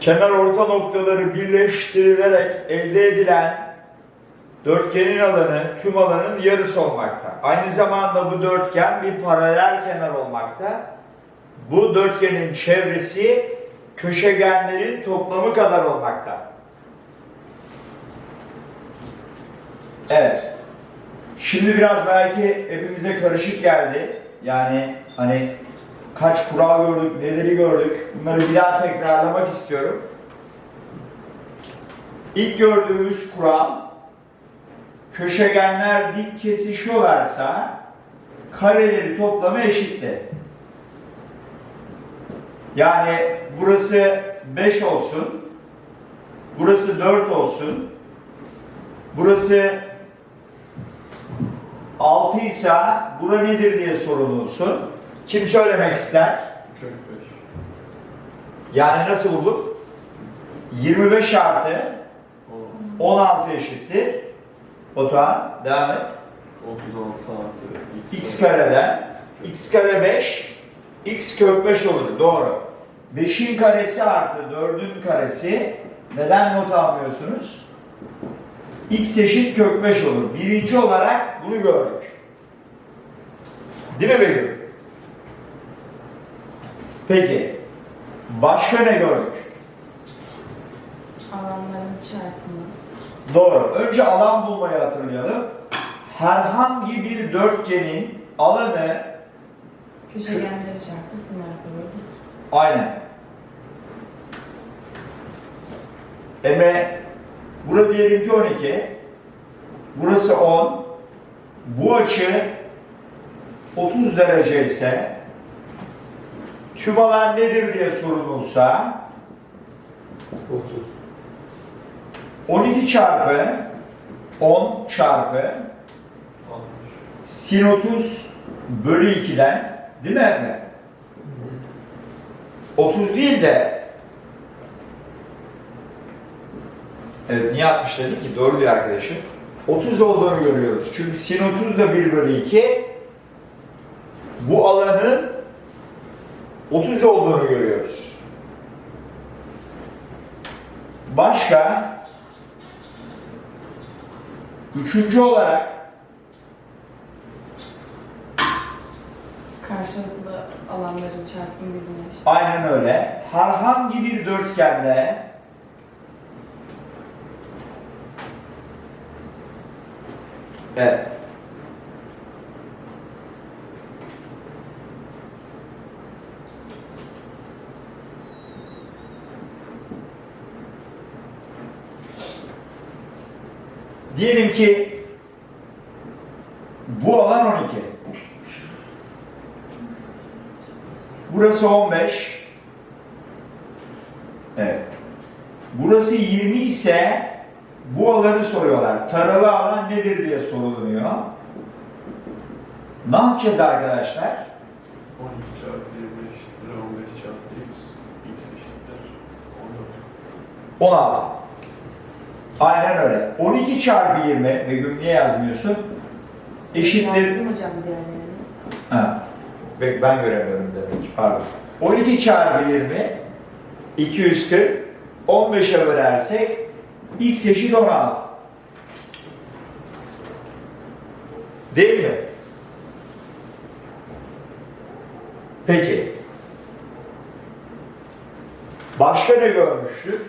Kenar orta noktaları birleştirilerek elde edilen dörtgenin alanı tüm alanın yarısı olmakta. Aynı zamanda bu dörtgen bir paralel kenar olmakta. Bu dörtgenin çevresi köşegenlerin toplamı kadar olmakta. Evet. Şimdi biraz belki hepimize karışık geldi. Yani hani kaç kural gördük, neleri gördük. Bunları bir daha tekrarlamak istiyorum. İlk gördüğümüz kural köşegenler dik kesişiyorlarsa kareleri toplamı eşittir. Yani burası 5 olsun. Burası 4 olsun. Burası 6 ise bura nedir diye sorulursun. Kim söylemek ister? Kök 5. Yani nasıl bulduk? 25 artı 16 eşittir. Batuhan devam et. 36 artı x kareden x kare 5 x kök 5 olur. Doğru. 5'in karesi artı 4'ün karesi neden not almıyorsunuz? x eşit kök 5 olur. Birinci olarak bunu gördük. Değil mi Begüm? Peki. Başka ne gördük? Alanların çarpımı. Doğru. Önce alan bulmayı hatırlayalım. Herhangi bir dörtgenin alanı Köşegenleri çarpı sınır bölü. aynen. Eme burada diyelim ki 12. Burası 10. Bu açı 30 derece ise tüm alan nedir diye sorulursa 30. 12 çarpı 10 çarpı 60. sin 30 bölü 2'den değil mi Emre? 30 değil de Evet niye 60 dedik ki? Doğru bir arkadaşım. 30 olduğunu görüyoruz. Çünkü sin 30 da 1 bölü 2 bu alanın 30 olduğunu görüyoruz. Başka üçüncü olarak Karşılıklı alanların çarpımı eşit. Aynen öyle. Herhangi bir dörtgende Evet. Diyelim ki bu alan 12. Burası 15. Evet. Burası 20 ise bu alanı soruyorlar. Taralı alan nedir diye soruluyor. Ne yapacağız arkadaşlar? 12 çarpı 20 eşittir 15 çarpı x. x eşittir 14. 16. Aynen öyle. 12 çarpı 20 Begüm niye yazmıyorsun? Eşittir. Yazdım hocam diğerlerini. Ha. Be- Ben göremiyorum demek ki. Pardon. 12 çarpı 20 240 15'e bölersek x eşit 16. Değil mi? Peki. Başka ne görmüştük?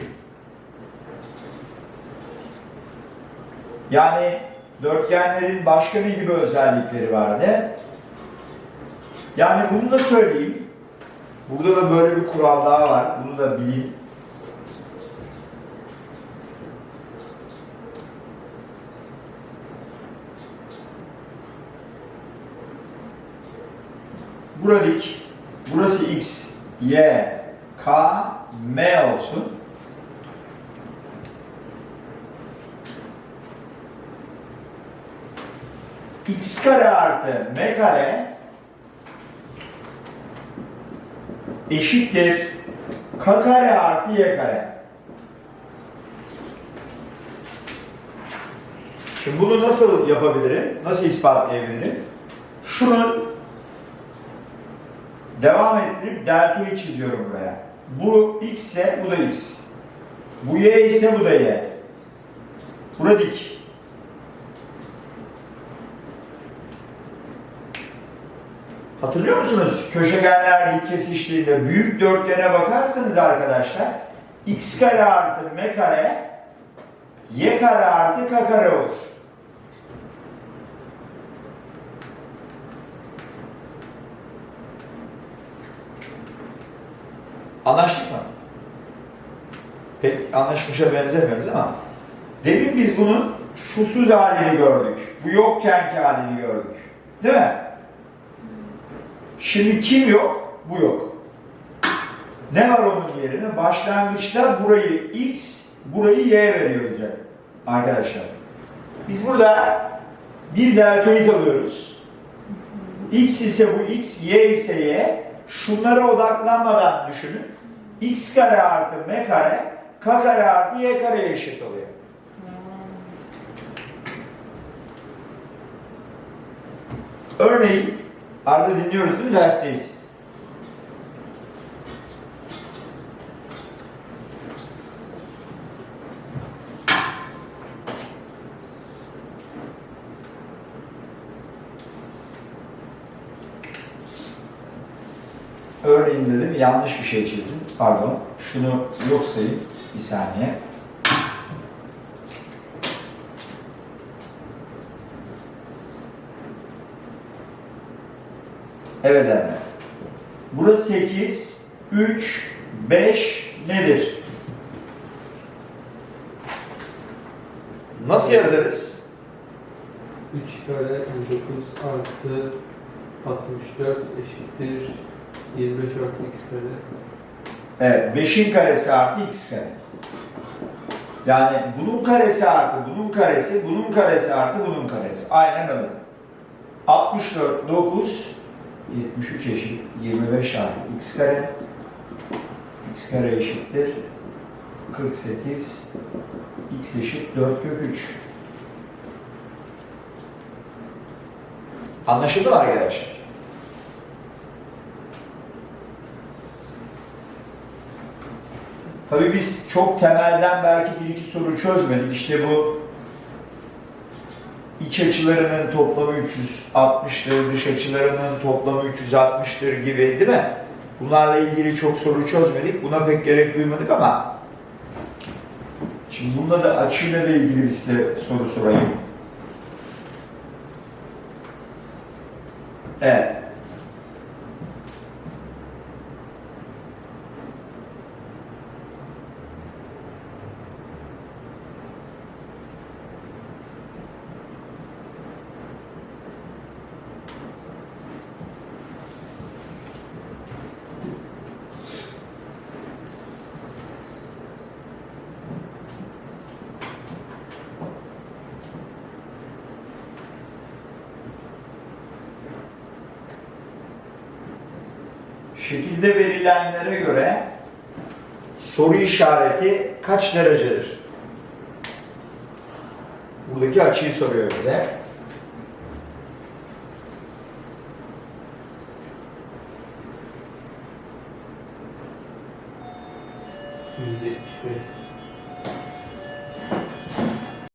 Yani dörtgenlerin başka ne gibi özellikleri vardı? Yani bunu da söyleyeyim. Burada da böyle bir kural daha var. Bunu da bilin. Burada dik. Burası x, y, k, m olsun. X kare artı m kare eşittir k kare artı y kare. Şimdi bunu nasıl yapabilirim? Nasıl ispatlayabilirim? Şunun devam ettirip delta'yı çiziyorum buraya. Bu x ise bu da x. Bu y ise bu da y. Bura dik. Hatırlıyor musunuz? Köşegenler dik kesiştiğinde büyük dörtgene bakarsanız arkadaşlar x kare artı m kare y kare artı k kare olur. Anlaştık mı? Pek anlaşmışa benzemiyoruz ama demin biz bunun şusuz halini gördük. Bu yokkenki halini gördük. Değil mi? Şimdi kim yok? Bu yok. Ne var onun yerine? Başlangıçta burayı x, burayı y veriyor bize. Arkadaşlar. Biz burada bir deltoid alıyoruz. X ise bu x, y ise y. Şunlara odaklanmadan düşünün. x kare artı m kare, k kare artı y kareye eşit oluyor. Örneğin, Arda dinliyoruz değil mi? Dersteyiz. Örneğin dedim yanlış bir şey çizdim. Pardon. Şunu yok sayayım. Bir saniye. Evet Emre. Burası 8, 3, 5 nedir? Nasıl yazarız? 3 kare 9 artı 64 eşittir 25 artı x kare. Evet, 5'in karesi artı x kare. Yani bunun karesi artı bunun karesi, bunun karesi artı bunun karesi. Aynen öyle. 64, 9, 73 eşit 25 artı x kare. x kare eşittir 48, x eşit 4 kök 3. Anlaşıldı mı arkadaşlar? Tabii biz çok temelden belki bir iki soru çözmedik. İşte bu iç açılarının toplamı 360'tır, dış açılarının toplamı 360'tır gibi değil mi? Bunlarla ilgili çok soru çözmedik. Buna pek gerek duymadık ama şimdi bunda da açıyla da ilgili bir size soru sorayım. Evet. Şekilde verilenlere göre soru işareti kaç derecedir? Buradaki açıyı soruyor bize. %75